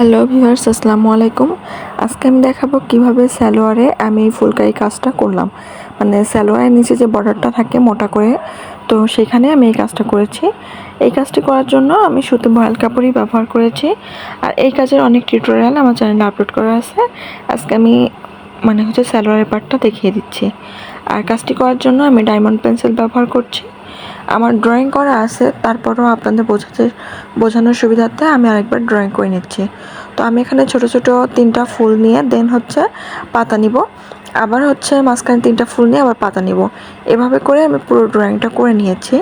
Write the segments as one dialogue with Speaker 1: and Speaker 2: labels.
Speaker 1: Hello viewers, আসসালামু আলাইকুম। আজকে আমি দেখাবো কীভাবে সালোয়ারে আমি ফুলকারি কাজটা করলাম। মানে সালোয়ারের নিচে যে বর্ডারটা থাকে মোটা করে, তো সেখানে আমি এই কাজটা করেছি। এই কাজটি করার জন্য আমি সুতো ভয়াল কাপড়ই ব্যবহার করেছি। আর এই কাজের অনেক টিউটোরিয়াল আমার চ্যানেলে আপলোড করা আছে। আজকে আমি মানে হচ্ছে স্যালোয়ারের পার্টটা দেখিয়ে দিচ্ছি। আর কাজটি করার জন্য আমি ডায়মন্ড পেন্সিল ব্যবহার করছি। আমার ড্রয়িং করা আছে, তারপরেও আপনাদের বোঝাতে, বোঝানোর সুবিধার্থে আমি আরেকবার ড্রয়িং করে নিচ্ছি। তো আমি এখানে ছোট ছোট তিনটা ফুল নিয়ে দেন হচ্ছে পাতা নিব। আবার হচ্ছে মাঝখানে তিনটা ফুল নিয়ে আবার পাতা নিব। এভাবে করে আমি পুরো ড্রয়িংটা করে নিয়েছি।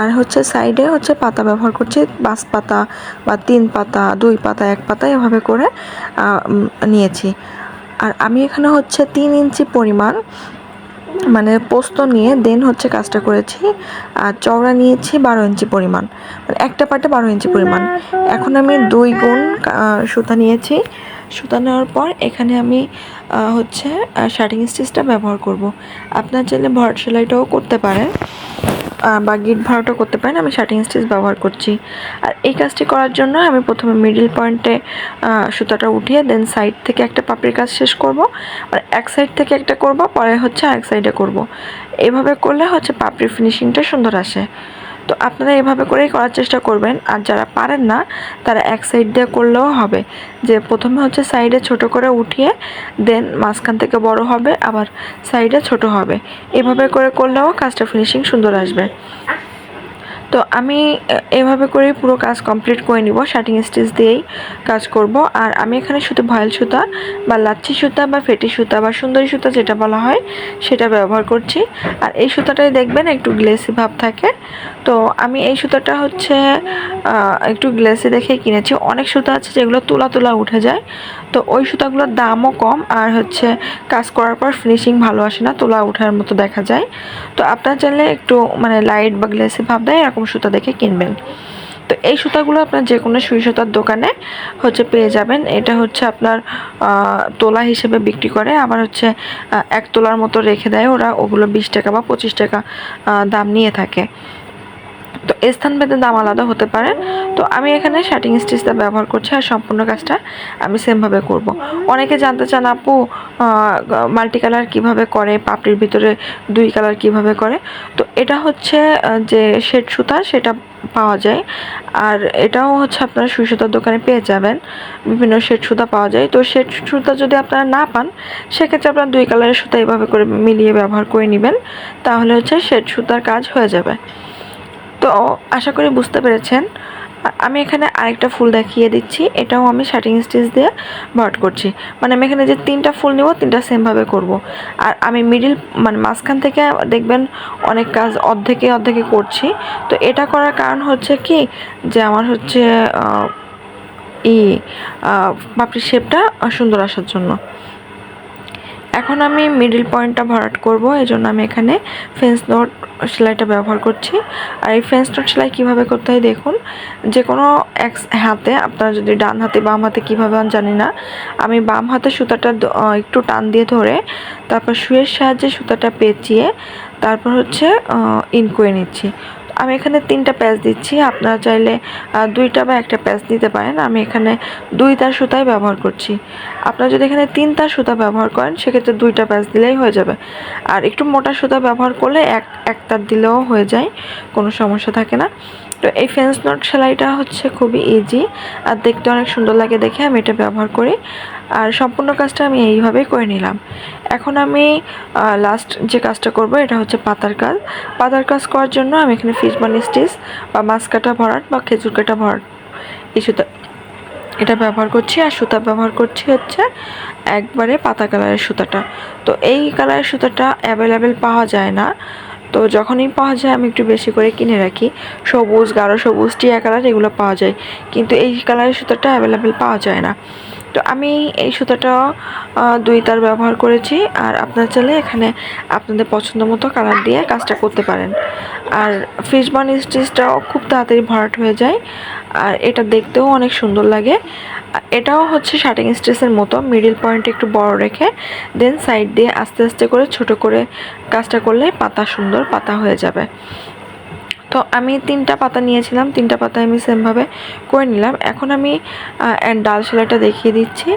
Speaker 1: আর হচ্ছে সাইডে হচ্ছে পাতা ব্যবহার করছি, পাঁচ পাতা বা তিন পাতা, দুই পাতা, এক পাতা এভাবে করে নিয়েছি। আর আমি এখানে হচ্ছে তিন ইঞ্চি পরিমাণ মানে পোস্ত নিয়ে দেন হচ্ছে কাজটা করেছি, আর চওড়া নিয়েছি বারো ইঞ্চি পরিমাণ। মানে একটা পাটে বারো ইঞ্চি পরিমাণ। এখন আমি দুই গুণ সুতা নিয়েছি। সুতা নেওয়ার পর এখানে আমি হচ্ছে শার্টিং স্টিচটা ব্যবহার করব। আপনার চাইলে ভরাট সেলাইটাও করতে পারেন। বা গিট ভাড়াটা করতে পারেন, আমি শার্টিং স্টিচ ব্যবহার করছি। আর এই কাজটি করার জন্য আমি প্রথমে মিডিল পয়েন্টে সুতাটা উঠিয়ে দেন সাইড থেকে একটা পাপড়ির কাজ শেষ করব। আর এক সাইড থেকে একটা করব, পরে হচ্ছে এক সাইডে করব। এভাবে করলে হচ্ছে পাপড়ির ফিনিশিংটা সুন্দর আসে। তো আপনারা এভাবে করেই করার চেষ্টা করবেন। আর যারা পারেন না, তারা এক সাইড দিয়ে করলেও হবে। যে প্রথমে হচ্ছে সাইডে ছোট করে উঠিয়ে দেন মাঝখান থেকে বড় হবে, আবার সাইডে ছোট হবে। এভাবে করে করলেও কাজটা ফিনিশিং সুন্দর আসবে। তো আমি এভাবে করে পুরো কাজ কমপ্লিট করে নিব শার্টিং স্টিচ দিয়েই কাজ করব। আর আমি এখানে শুধু ভয়েল সুতা বা লাচ্ছি সুতা বা ফেটি সুতা বা সুন্দরী সুতা যেটা বলা হয়, সেটা ব্যবহার করছি। আর এই সুতাটাই দেখবেন একটু গ্লেসি ভাব থাকে। তো আমি এই সুতাটা হচ্ছে একটু গ্লেসি দেখে কিনেছি। অনেক সুতা আছে যেগুলো তুলা তোলা উঠে যায়। তো ওই সুতাগুলোর দামও কম আর হচ্ছে কাজ করার পর ফিনিশিং ভালো আসে না, তোলা ওঠার মতো দেখা যায়। তো আপনার চাইলে একটু মানে লাইট বা গ্লেসি ভাব দেয়, এরকম সুতা দেখে কিনবেন। তো এই সুতাগুলো আপনার যে কোনো সুই সুতার দোকানে হচ্ছে পেয়ে যাবেন। এটা হচ্ছে আপনার তোলা হিসেবে বিক্রি করে। আবার হচ্ছে এক তোলার মতো রেখে দেয়। ওরা ওগুলো বিশ টাকা বা পঁচিশ টাকা দাম নিয়ে থাকে। তো স্থান ভেদে দাম আলাদা হতে পারে। তো আমি এখানে শার্টিং স্টিচটা ব্যবহার করছি আর সম্পূর্ণ কাজটা আমি সেমভাবে করব। অনেকে জানতে চান, আপু মাল্টি কালার কীভাবে করে? পাপড়ির ভিতরে দুই কালার কীভাবে করে? তো এটা হচ্ছে যে শেড সুতা, সেটা পাওয়া যায়। আর এটাও হচ্ছে আপনারা সুই সুতার দোকানে পেয়ে যাবেন। বিভিন্ন শেড সুতা পাওয়া যায়। তো শেড সুতা যদি আপনারা না পান, সেক্ষেত্রে আপনারা দুই কালারের সুতা এইভাবে করে মিলিয়ে ব্যবহার করে নেবেন। তাহলে হচ্ছে শেড সুতার কাজ হয়ে যাবে। তো আশা করি বুঝতে পেরেছেন। আমি এখানে আরেকটা ফুল দেখিয়ে দিচ্ছি। এটাও আমি শার্টিং স্টিচ দিয়ে ভরাট করছি। মানে আমি এখানে যে তিনটা ফুল নেব তিনটা সেমভাবে করব। আর আমি মিডিল মানে মাঝখান থেকে দেখবেন অনেক কাজ অর্ধেকে অর্ধেকে করছি। তো এটা করার কারণ হচ্ছে কি? যে আমার হচ্ছে ই আহ, পাপড়ির শেপটা সুন্দর আসার জন্য। এখন আমি মিডিল পয়েন্টটা ভরাট করব এই জন্য আমি এখানে ফেন্স নোট সেলাইটা ব্যবহার করছি। আর এই ফেন্স নোট সেলাই কীভাবে করতে হয় দেখুন যে কোনো এক হাতে, আপনারা যদি ডান হাতে, বাম হাতে কীভাবে জানি না। আমি বাম হাতে সুতাটা একটু টান দিয়ে ধরে, তারপর শুয়ের সাহায্যে সুতাটা পেঁচিয়ে, তারপর হচ্ছে ইন করে নিচ্ছি। আমি এখানে তিনটা প্যাচ দিচ্ছি। আপনারা চাইলে দুইটা বা একটা প্যাচ দিতে পারেন। আমি এখানে দুই তার সুতাই ব্যবহার করছি। আপনারা যদি এখানে তিন তার সুতা ব্যবহার করেন, সেক্ষেত্রে দুইটা প্যাচ দিলেই হয়ে যাবে। আর একটু মোটা সুতা ব্যবহার করলে এক এক তার দিলেও হয়ে যায়, কোনো সমস্যা থাকে না। তো এই ফেন্স নট সেলাইটা হচ্ছে খুবই ইজি আর দেখতে অনেক সুন্দর লাগে দেখে আমি এটা ব্যবহার করি। আর সম্পূর্ণ কাজটা আমি এইভাবেই করে নিলাম। এখন আমি লাস্ট যে কাজটা করব এটা হচ্ছে পাতার কাজ। পাতার কাজ করার জন্য আমি এখানে ফিশ বানি স্টিচ বা মাছ কাটা ভরাট বা খেজুর কাটা ভরাট এই সুতা এটা ব্যবহার করছি। আর সুতা ব্যবহার করছি হচ্ছে একবারে পাতা কালারের সুতাটা। তো এই কালারের সুতাটা অ্যাভেলেবেল পাওয়া যায় না। তো যখনই পাওয়া যায়, আমি একটু বেশি করে কিনে রাখি। সবুজ, গাঢ় সবুজ, টিয়া কালার এগুলো পাওয়া যায়। কিন্তু এই কালারের সুতোটা অ্যাভেলেবেল পাওয়া যায় না। তো আমি এই সুতাটা দুই তার ব্যবহার করেছি আর আপনার চাইলে এখানে আপনাদের পছন্দ মতো কালার দিয়ে কাজটা করতে পারেন। আর ফিশ বান স্টিচটাও খুব তাড়াতাড়ি ভরাট হয়ে যায় আর এটা দেখতেও অনেক সুন্দর লাগে। এটাও হচ্ছে শার্টিং স্টিচের মতো, মিডিল পয়েন্ট একটু বড় রেখে, দেন সাইড দিয়ে আস্তে আস্তে করে ছোট করে কাজটা করলে পাতা সুন্দর পাতা হয়ে যাবে। তো আমি তিনটা পাতা নিয়েছিলাম, তিনটা পাতা আমি সেমভাবে করে নিলাম। এখন আমি ডাল সেলাইটা দেখিয়ে দিচ্ছি।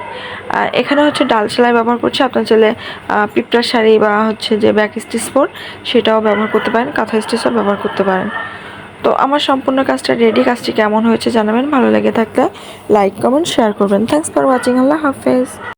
Speaker 1: আর এখানে হচ্ছে ডাল সেলাই ব্যবহার করছি। আপনার চাইলে পিপটার শাড়ি বা হচ্ছে যে ব্যাক স্টিচ ফোর সেটাও ব্যবহার করতে পারেন, কাঁথা স্টিচও ব্যবহার করতে পারেন। তো আমার সম্পূর্ণ কাজটা রেডি কাজটি কেমন হয়েছে জানাবেন। ভালো লেগে থাকলে লাইক কমেন্ট শেয়ার করবেন। থ্যাংকস ফর ওয়াচিং আল্লাহ হাফেজ।